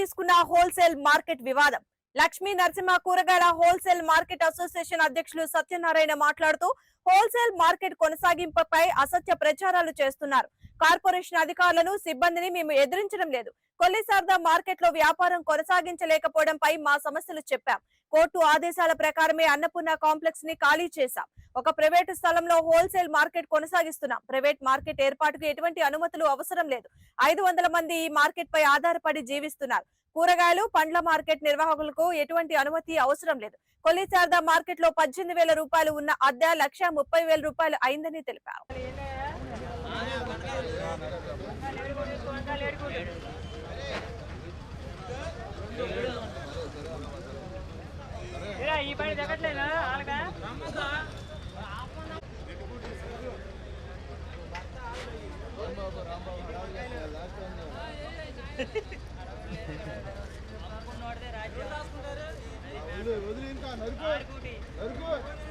తీసుకున్న wholesale market వివాదం. లక్ష్మీ నరసింహ కూరగాయల హోల్సేల్ మార్కెట్ అసోసియేషన్ అధ్యక్షులు సత్యనారాయణ మాట్లాడుతూ హోల్సేల్ మార్కెట్ కొనసాగింపుపై అసత్య ప్రచారాలు చేస్తున్నారు. కార్పొరేషన్ అధికారులను సిబ్బందిని మేము ఎదిరించడం లేదు. కొల్లిసార్దా మార్కెట్లో వ్యాపారం కొనసాగించలేకపోవడంపై మా సమస్యలు చెప్పాం. కోర్టు ఆదేశాల ప్రకారమే అన్నపూర్ణ కాంప్లెక్స్ని ఖాళీ చేశాం. ఒక ప్రైవేటు స్థలంలో హోల్సేల్ మార్కెట్ కొనసాగిస్తున్నాం. ప్రైవేట్ మార్కెట్ ఏర్పాటుకు ఎటువంటి అనుమతులు అవసరం లేదు. ఐదు వందల మంది ఈ మార్కెట్ పై ఆధారపడి జీవిస్తున్నారు. కూరగాయలు పండ్ల మార్కెట్ నిర్వాహకులకు ఎటువంటి అనుమతి అవసరం లేదు. కొల్లిచార్ద మార్కెట్లో పద్దెనిమిది వేల రూపాయలు ఉన్న అద్దె లక్ష ముప్పై వేల రూపాయలు అయిందని తెలిపారు. ఈ పని తగ్గట్లేదా వాళ్ళకా? ఆడుకుంటి. ఆయన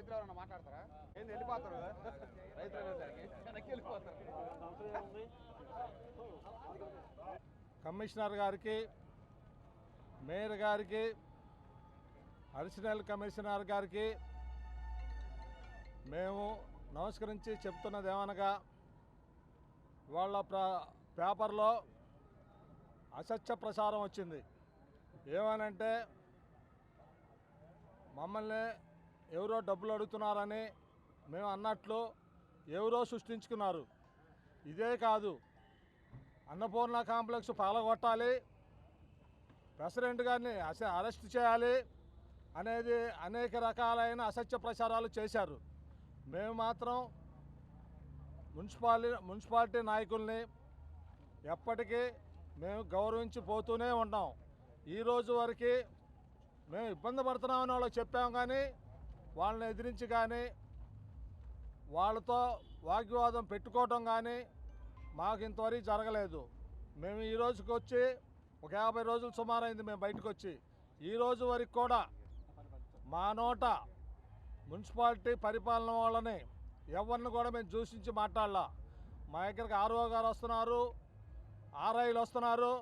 రైతులు ఎవరన్నా మాట్లాడతారా? ఏంది వెళ్ళిపోతారు రైతులు అనేసరికి వెళ్ళిపోతారు కమిషనర్ గారికి మేయర్ గారికి అడిషనల్ కమిషనర్ గారికి మేము నమస్కరించి చెప్తున్నది ఏమనగా వాళ్ళ ప్ర పేపర్లో అసత్య ప్రసారం వచ్చింది. ఏమనంటే మమ్మల్ని ఎవరో డబ్బులు అడుగుతున్నారని మేము అన్నట్లు ఎవరో సృష్టించుకున్నారు. ఇదే కాదు అన్నపూర్ణ కాంప్లెక్స్ పాలగొట్టాలి ప్రెసిడెంట్ గారిని అస అరెస్ట్ చేయాలి అనేది అనేక రకాలైన అసత్య ప్రచారాలు చేశారు. మేము మాత్రం మున్సిపాలి మున్సిపాలిటీ నాయకుల్ని ఎప్పటికీ మేము గౌరవించి పోతూనే ఉన్నాం. ఈరోజు వరకు మేము ఇబ్బంది పడుతున్నామని వాళ్ళకి చెప్పాము కానీ వాళ్ళని ఎదిరించి కానీ వాళ్ళతో వాగ్వివాదం పెట్టుకోవటం కానీ మాకు ఇంతవరకు జరగలేదు. మేము ఈ రోజుకి వచ్చి ఒక యాభై రోజులు సుమారైంది మేము బయటకు వచ్చి. ఈ రోజు వరకు కూడా మా నోట మున్సిపాలిటీ పరిపాలన వాళ్ళని ఎవరిని కూడా మేము దూషించి మాట్లాడాల. మా దగ్గరికి ఆర్ఓ గారు వస్తున్నారు ఆర్ఐలు వస్తున్నారు.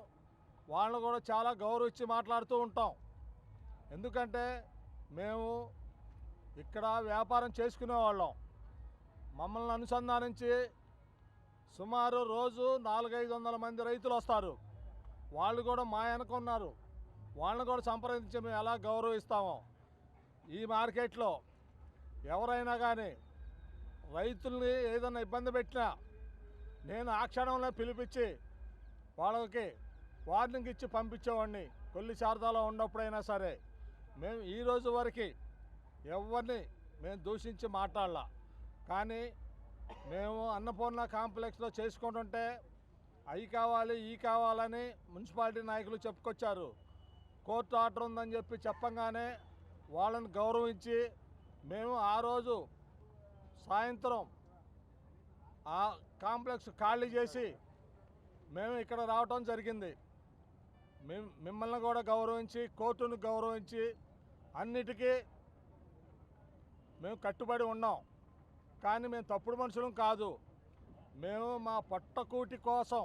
వాళ్ళని కూడా చాలా గౌరవించి మాట్లాడుతూ ఉంటాం. ఎందుకంటే మేము ఇక్కడ వ్యాపారం చేసుకునే వాళ్ళం మమ్మల్ని అనుసంధానించి సుమారు రోజు నాలుగైదు వందల మంది రైతులు వస్తారు. వాళ్ళు కూడా మా వెనక ఉన్నారు. వాళ్ళని కూడా సంప్రదించి మేము ఎలా గౌరవిస్తామో ఈ మార్కెట్లో ఎవరైనా కానీ రైతుల్ని ఏదైనా ఇబ్బంది పెట్టినా నేను ఆ క్షణంలో పిలిపించి వాళ్ళకి వార్నింగ్ ఇచ్చి పంపించేవాడిని. కొల్లి శారదాలో ఉన్నప్పుడైనా సరే. మేము ఈ రోజు వరకు ఎవరిని మేము దూషించి మాట్లాడాల. కానీ మేము అన్నపూర్ణ కాంప్లెక్స్లో చేసుకుంటుంటే అవి కావాలి ఈ కావాలని మున్సిపాలిటీ నాయకులు చెప్పుకొచ్చారు. కోర్టు ఆర్డర్ ఉందని చెప్పి చెప్పంగానే వాళ్ళని గౌరవించి మేము ఆ రోజు సాయంత్రం ఆ కాంప్లెక్స్ ఖాళీ చేసి మేము ఇక్కడ రావటం జరిగింది. మిమ్మల్ని కూడా గౌరవించి కోర్టును గౌరవించి అన్నిటికీ మేము కట్టుబడి ఉన్నాం. కానీ మేము తప్పుడు మనుషులం కాదు. మేము మా పొట్టకూటి కోసం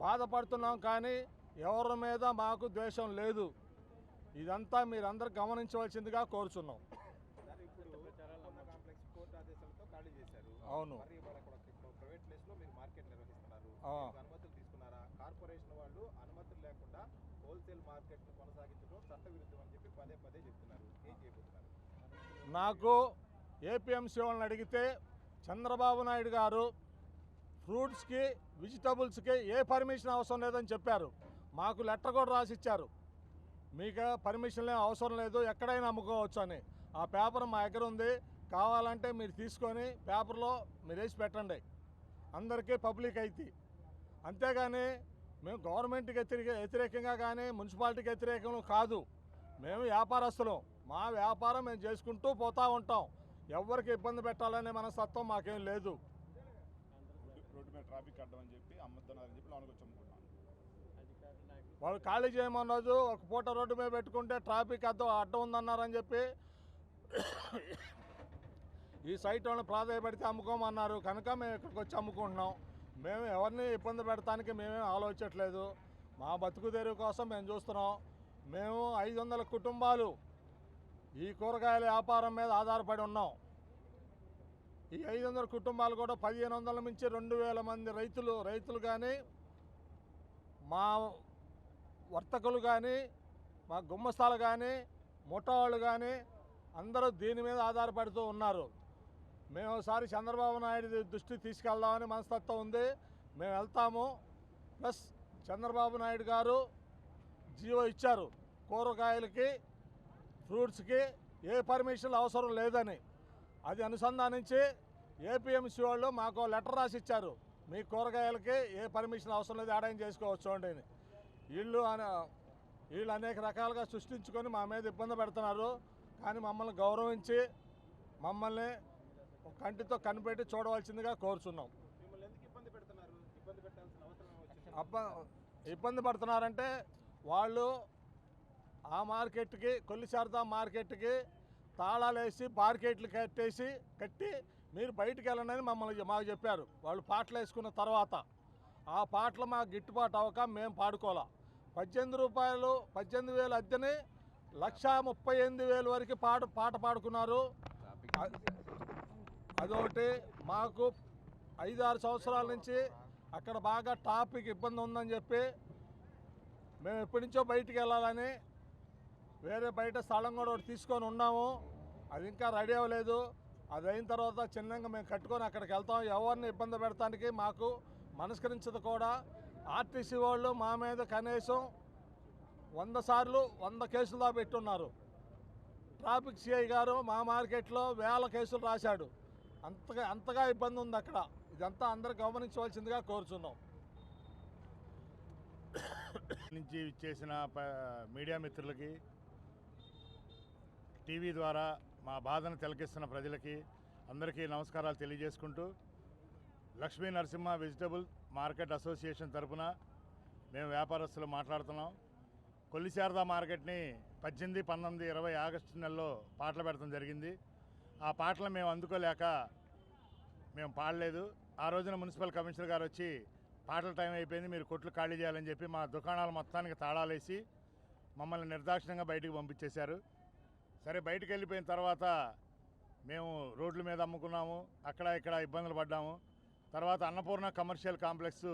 బాధపడుతున్నాం కానీ ఎవరి మీద మాకు ద్వేషం లేదు. ఇదంతా మీరందరూ గమనించవలసిందిగా కోరుచున్నాం. అవును. అనుమతులు తీసుకున్నారా? కార్పొరేషన్ వాళ్ళు అనుమతులు లేకుండా హోల్సేల్ మార్కెట్ను కొనసాగించడం చట్టవిరుద్ధం అని చెప్పి పదే పదే చెప్తున్నారు ఏం చేయబోతున్నారు నాకు ఏపీఎంసీ వాళ్ళని అడిగితే చంద్రబాబు నాయుడు గారు ఫ్రూట్స్కి వెజిటబుల్స్కి ఏ పర్మిషన్ అవసరం లేదని చెప్పారు. మాకు లెటర్ కూడా రాసి ఇచ్చారు మీకు పర్మిషన్ ఏం అవసరం లేదు ఎక్కడైనా అమ్ముకోవచ్చు అని. ఆ పేపర్ మా దగ్గర ఉంది. కావాలంటే మీరు తీసుకొని పేపర్లో మీరు వేసి పెట్టండి. అందరికీ పబ్లిక్ అయితే అంతేగాని మేము గవర్నమెంట్కి వ్యతిరేక వ్యతిరేకంగా కానీ మున్సిపాలిటీకి వ్యతిరేకం కాదు. మేము వ్యాపారస్తులం. మా వ్యాపారం మేము చేసుకుంటూ పోతూ ఉంటాం. ఎవరికి ఇబ్బంది పెట్టాలనే మనస్తత్వం మాకేం లేదు. రోడ్డు మీద ట్రాఫిక్ అడ్డం అని చెప్పి అమ్ముతున్నారని చెప్పి లోనికి వచ్చి అమ్ముకుంటున్నాను వాళ్ళు ఖాళీ చేయమన్నది ఒక పూట రోడ్డు మీద పెట్టుకుంటే ట్రాఫిక్ అద్దం అడ్డం ఉందన్నారని చెప్పి ఈ సైట్ వాళ్ళని ప్రాధాన్యపడితే అమ్ముకోమన్నారు. కనుక మేము ఇక్కడికి వచ్చి అమ్ముకుంటున్నాం. మేము ఎవరిని ఇబ్బంది పెడటానికి మేమేం ఆలోచించట్లేదు. మా బతుకు తెరువు కోసం మేము చూస్తున్నాం. మేము ఐదు వందల కుటుంబాలు ఈ కూరగాయల వ్యాపారం మీద ఆధారపడి ఉన్నాం. ఈ ఐదు వందల కుటుంబాలు కూడా పదిహేను వందల నుంచి రెండు వేల మంది రైతులు రైతులు కానీ మా వర్తకులు కానీ మా గుమ్మస్తాలు కానీ ముఠావాళ్ళు కానీ అందరూ దీని మీద ఆధారపడుతూ ఉన్నారు. మేము ఒకసారి చంద్రబాబు నాయుడు దృష్టికి తీసుకెళ్దామని మనస్తత్వం ఉంది. మేము వెళ్తాము. ప్లస్ చంద్రబాబు నాయుడు గారు జీవో ఇచ్చారు. కూరగాయలకి ఫ్రూట్స్కి ఏ పర్మిషన్లు అవసరం లేదని. అది అనుసంధానించి ఏపీఎంసీ వాళ్ళు మాకు లెటర్ రాసి ఇచ్చారు మీ కూరగాయలకి ఏ పర్మిషన్ అవసరం లేదు ఆదాయం చేసుకోవచ్చు అండి అని. వీళ్ళు అన- వీళ్ళు అనేక రకాలుగా సృష్టించుకొని మా మీద ఇబ్బంది పెడుతున్నారు. కానీ మమ్మల్ని గౌరవించి మమ్మల్ని కంటితో కనిపెట్టి చూడవలసిందిగా కోరుచున్నాం. ఇబ్బంది పడుతున్నారంటే వాళ్ళు ఆ మార్కెట్కి కొల్లి శారదా మార్కెట్కి తాళాలు వేసి బార్కెట్లు కట్టేసి కట్టి మీరు బయటికి వెళ్ళనని మమ్మల్ని మాకు చెప్పారు. వాళ్ళు పాటలు వేసుకున్న తర్వాత ఆ పాటలు మాకు గిట్టుబాటు అవ్వక మేము పాడుకోవాలా. పద్దెనిమిది రూపాయలు పద్దెనిమిది వేలు అద్దెని లక్షా ముప్పై ఎనిమిది వేలు వరకు పాట పాట పాడుకున్నారు. అదొకటి. మాకు ఐదు ఆరు సంవత్సరాల నుంచి అక్కడ బాగా టాపిక్ ఇబ్బంది ఉందని చెప్పి మేము ఎప్పటి నుంచో బయటికి వెళ్ళాలని వేరే బయట స్థలం కూడా ఒకటి తీసుకొని ఉన్నాము. అది ఇంకా రెడీ అవ్వలేదు. అది అయిన తర్వాత చిన్నంగా మేము కట్టుకొని అక్కడికి వెళ్తాం. ఎవరిని ఇబ్బంది పెడటానికి మాకు మనస్కరించదు కూడా. ఆర్టీసీ వాళ్ళు మా మీద కనీసం వంద సార్లు వంద కేసులు పెట్టున్నారు. ట్రాఫిక్ సిఐ గారు మా మార్కెట్లో వేల కేసులు రాశాడు. అంతగా అంతగా ఇబ్బంది ఉంది అక్కడ. ఇదంతా అందరూ గమనించవలసిందిగా కోరుచున్నాం. నుంచి ఇచ్చేసిన మీడియా మిత్రులకి టీవీ ద్వారా మా బాధను తిలకిస్తున్న ప్రజలకి అందరికీ నమస్కారాలు తెలియజేసుకుంటూ Lakshmi Narasimha vegetable market association తరపున మేము వ్యాపారస్తులు మాట్లాడుతున్నాం. కొల్లిశారదా మార్కెట్ని పద్దెనిమిది పంతొమ్మిది ఇరవై ఆగస్టు నెలలో పాటలు పెడతాం జరిగింది. ఆ పాటలు మేము అందుకోలేక మేము పాడలేదు. ఆ రోజున మున్సిపల్ కమిషనర్ గారు వచ్చి పాటల టైం అయిపోయింది మీరు కొట్లు ఖాళీ చేయాలని చెప్పి మా దుకాణాలు మొత్తానికి తాళాలేసి మమ్మల్ని నిర్దాక్షిణ్యంగా బయటికి పంపించేశారు. సరే బయటకు వెళ్ళిపోయిన తర్వాత మేము రోడ్ల మీద అమ్ముకున్నాము అక్కడ ఇక్కడ ఇబ్బందులు పడ్డాము. తర్వాత అన్నపూర్ణ కమర్షియల్ కాంప్లెక్స్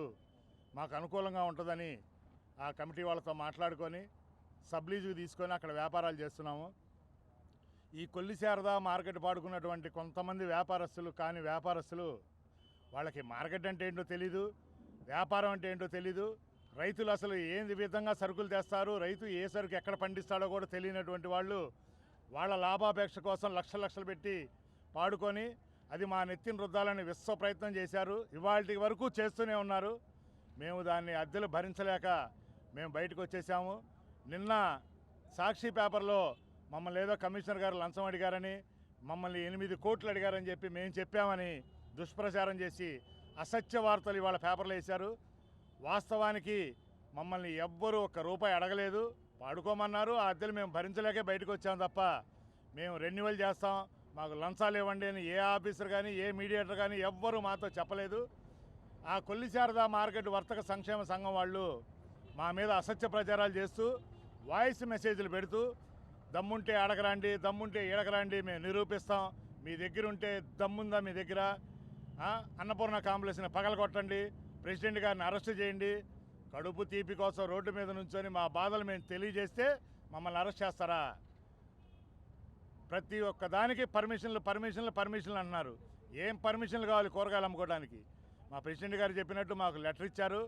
మాకు అనుకూలంగా ఉంటుందని ఆ కమిటీ వాళ్ళతో మాట్లాడుకొని సబ్లీజుకి తీసుకొని అక్కడ వ్యాపారాలు చేస్తున్నాము. ఈ కొల్లి శారద మార్కెట్ పాడుకున్నటువంటి కొంతమంది వ్యాపారస్తులు కాని వ్యాపారస్తులు వాళ్ళకి మార్కెట్ అంటే ఏంటో తెలీదు. వ్యాపారం అంటే ఏంటో తెలీదు. రైతులు అసలు ఏ విధంగా సరుకులు తెస్తారు రైతు ఏ సరుకు ఎక్కడ పండిస్తాడో కూడా తెలియనటువంటి వాళ్ళు వాళ్ళ లాభాపేక్ష కోసం లక్షలు లక్షలు పెట్టి పాడుకొని అది మా నెత్తిన రుద్దాలని విశ్వ ప్రయత్నం చేశారు. ఇవాళ వరకు చేస్తూనే ఉన్నారు. మేము దాన్ని అద్దెలు భరించలేక మేము బయటకు వచ్చేసాము. నిన్న సాక్షి పేపర్లో మమ్మల్ని ఏదో కమిషనర్ గారు లంచం అడిగారని మమ్మల్ని ఎనిమిది కోట్లు అడిగారని చెప్పి మేము చెప్పామని దుష్ప్రచారం చేసి అసత్య వార్తలు ఇవాళ పేపర్లో వేశారు. వాస్తవానికి మమ్మల్ని ఎవ్వరూ ఒక్క రూపాయి అడగలేదు. పాడుకోమన్నారు. ఆ అద్దెలు మేము భరించలేకే బయటకు వచ్చాం తప్ప మేము రెన్యువల్ చేస్తాం. మాకు లంచాలు ఇవ్వండి అని ఏ ఆఫీసర్ కానీ ఏ మీడియేటర్ కానీ ఎవ్వరూ మాతో చెప్పలేదు. ఆ కొల్లి శారదా మార్కెట్ వర్తక సంక్షేమ సంఘం వాళ్ళు మా మీద అసత్య ప్రచారాలు చేస్తూ వాయిస్ మెసేజ్లు పెడుతూ దమ్ముంటే అడగరండి దమ్ముంటే ఈడకరండి మేము నిరూపిస్తాం. మీ దగ్గర ఉంటే దమ్ముందా మీ దగ్గర? అన్నపూర్ణ కాంప్లెక్స్ని పగలగొట్టండి. ప్రెసిడెంట్ గారిని అరెస్ట్ చేయండి. కడుపు తీపి కోసం రోడ్డు మీద నుంచొని మా బాధలు మేము తెలియజేస్తే మమ్మల్ని అరెస్ట్ చేస్తారా? ప్రతి ఒక్క దానికి పర్మిషన్లు పర్మిషన్లు పర్మిషన్లు అంటున్నారు. ఏం పర్మిషన్లు కావాలి కూరగాయలు అమ్ముకోవడానికి? మా ప్రెసిడెంట్ గారు చెప్పినట్టు మాకు లెటర్ ఇచ్చారు.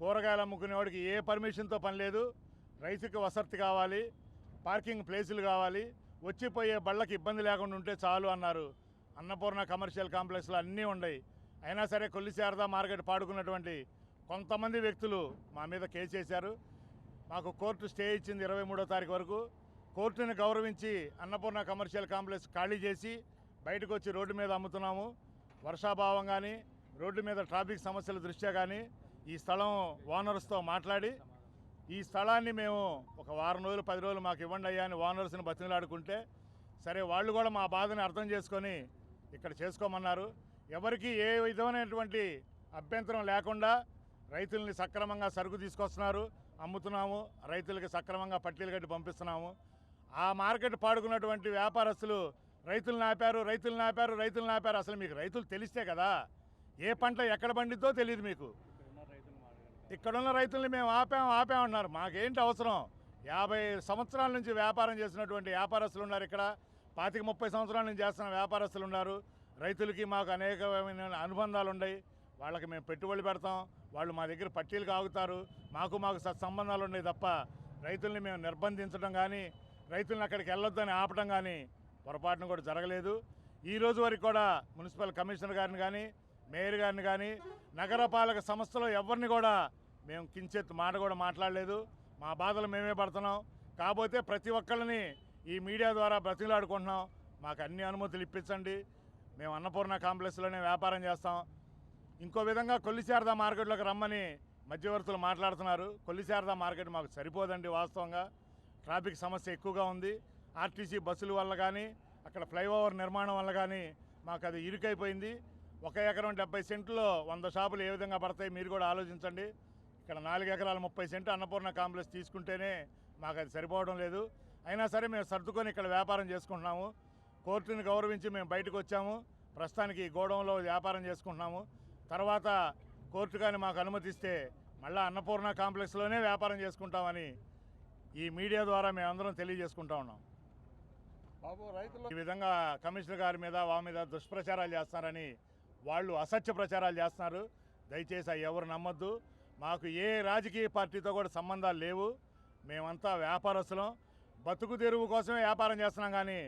కూరగాయలు అమ్ముకునేవాడికి ఏ పర్మిషన్తో పని లేదు. రైతుకి వసతి కావాలి పార్కింగ్ ప్లేసులు కావాలి వచ్చిపోయే బళ్ళకి ఇబ్బంది లేకుండా ఉంటే చాలు అన్నారు. అన్నపూర్ణ కమర్షియల్ కాంప్లెక్స్లో అన్నీ ఉన్నాయి అయినా సరే కొల్లి శారదా మార్కెట్ పాడుకున్నటువంటి కొంతమంది వ్యక్తులు మా మీద కేసు చేశారు మాకు కోర్టు స్టే ఇచ్చింది ఇరవై మూడో తారీఖు వరకు. కోర్టుని గౌరవించి అన్నపూర్ణ కమర్షియల్ కాంప్లెక్స్ ఖాళీ చేసి బయటకు వచ్చి రోడ్డు మీద అమ్ముతున్నాము. వర్షాభావం కానీ రోడ్డు మీద ట్రాఫిక్ సమస్యల దృష్ట్యా కానీ ఈ స్థలం ఓనర్స్తో మాట్లాడి ఈ స్థలాన్ని మేము ఒక వారం రోజులు పది రోజులు మాకు ఇవ్వండి అయ్యా అని ఓనర్స్ని బతిమలాడుకుంటే సరే వాళ్ళు కూడా మా బాధని అర్థం చేసుకొని ఇక్కడ చేసుకోమన్నారు. ఎవరికి ఏ విధమైనటువంటి అభ్యంతరం లేకుండా రైతుల్ని సక్రమంగా సరుకు తీసుకొస్తున్నారు. అమ్ముతున్నాము రైతులకి సక్రమంగా పట్టీలు కట్టి పంపిస్తున్నాము. ఆ మార్కెట్ పాడుకున్నటువంటి వ్యాపారస్తులు రైతులు ఆపారు రైతులు నాపారు రైతులు ఆపారు అసలు మీకు రైతులు తెలిస్తే కదా ఏ పంట ఎక్కడ పండిద్దో తెలియదు మీకు. ఇక్కడున్న రైతుల్ని మేము ఆపాం ఆపామన్నారు మాకేంటి అవసరం? యాభై సంవత్సరాల నుంచి వ్యాపారం చేసినటువంటి వ్యాపారస్తులు ఉన్నారు ఇక్కడ. పాతిక ముప్పై సంవత్సరాల నుంచి చేస్తున్న వ్యాపారస్తులు ఉన్నారు. రైతులకి మాకు అనేకమైన అనుబంధాలు ఉన్నాయి వాళ్ళకి మేము పెట్టుబడి పెడతాం. వాళ్ళు మా దగ్గర పట్టీలు కాగుతారు మాకు మాకు సత్సంబంధాలు ఉన్నాయి తప్ప రైతుల్ని మేము నిర్బంధించడం కానీ రైతుల్ని అక్కడికి వెళ్ళొద్దని ఆపడం కానీ పొరపాటున కూడా జరగలేదు. ఈ రోజు వరకు కూడా మున్సిపల్ కమిషనర్ గారిని కానీ మేయర్ గారిని కానీ నగరపాలక సంస్థలో ఎవరిని కూడా మేము కించెత్తు మాట కూడా మాట్లాడలేదు. మా బాధలు మేమే పడుతున్నాం. కాకపోతే ప్రతి ఒక్కళ్ళని ఈ మీడియా ద్వారా బ్రతిలాడుకుంటున్నాం మాకు అన్ని అనుమతులు ఇప్పించండి. మేము అన్నపూర్ణ కాంప్లెక్స్లోనే వ్యాపారం చేస్తాం. ఇంకో విధంగా కొల్లిశారదా మార్కెట్లోకి రమ్మని మధ్యవర్తులు మాట్లాడుతున్నారు. కొల్లిశారద మార్కెట్ మాకు సరిపోదండి వాస్తవంగా. ట్రాఫిక్ సమస్య ఎక్కువగా ఉంది. ఆర్టీసీ బస్సుల వల్ల కానీ అక్కడ ఫ్లైఓవర్ నిర్మాణం వల్ల కానీ మాకు అది ఇరుకైపోయింది. ఒక ఎకరం డెబ్బై సెంట్లో వంద షాపులు ఏ విధంగా పడతాయి మీరు కూడా ఆలోచించండి. ఇక్కడ నాలుగు ఎకరాల ముప్పై సెంటు అన్నపూర్ణ కాంప్లెక్స్ తీసుకుంటేనే మాకు అది సరిపోవడం లేదు. అయినా సరే మేము సర్దుకొని ఇక్కడ వ్యాపారం చేసుకుంటున్నాము. కోర్టుని గౌరవించి మేము బయటకు వచ్చాము. ప్రస్తుతానికి గోడౌన్లో వ్యాపారం చేసుకుంటున్నాము. తర్వాత కోర్టు కానీ మాకు అనుమతిస్తే మళ్ళీ అన్నపూర్ణ కాంప్లెక్స్లోనే వ్యాపారం చేసుకుంటామని ఈ మీడియా ద్వారా మేమందరం తెలియజేసుకుంటా ఉన్నాం. బాబు రైతులు ఈ విధంగా కమిషనర్ గారి మీద వా మీద దుష్ప్రచారాలు చేస్తున్నారని వాళ్ళు అసత్య ప్రచారాలు చేస్తున్నారు. దయచేసి అవి ఎవరు నమ్మొద్దు. మాకు ఏ రాజకీయ పార్టీతో కూడా సంబంధాలు లేవు. మేమంతా వ్యాపారస్తులం. బతుకు తెరువు కోసమే వ్యాపారం చేస్తున్నాం కానీ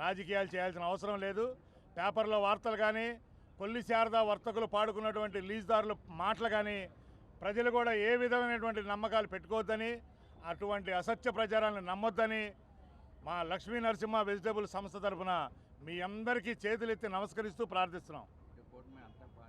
రాజకీయాలు చేయాల్సిన అవసరం లేదు. పేపర్లో వార్తలు కానీ కొల్లి శారదా వర్తకులు పాడుకున్నటువంటి లీజుదారుల మాటలు కానీ ప్రజలు కూడా ఏ విధమైనటువంటి నమ్మకాలు పెట్టుకోవద్దని అటువంటి అసత్య ప్రచారాలను నమ్మొద్దని మా లక్ష్మీ నరసింహ వెజిటబుల్ సంస్థ తరఫున మీ అందరికీ చేతులెత్తి నమస్కరిస్తూ ప్రార్థిస్తున్నాం.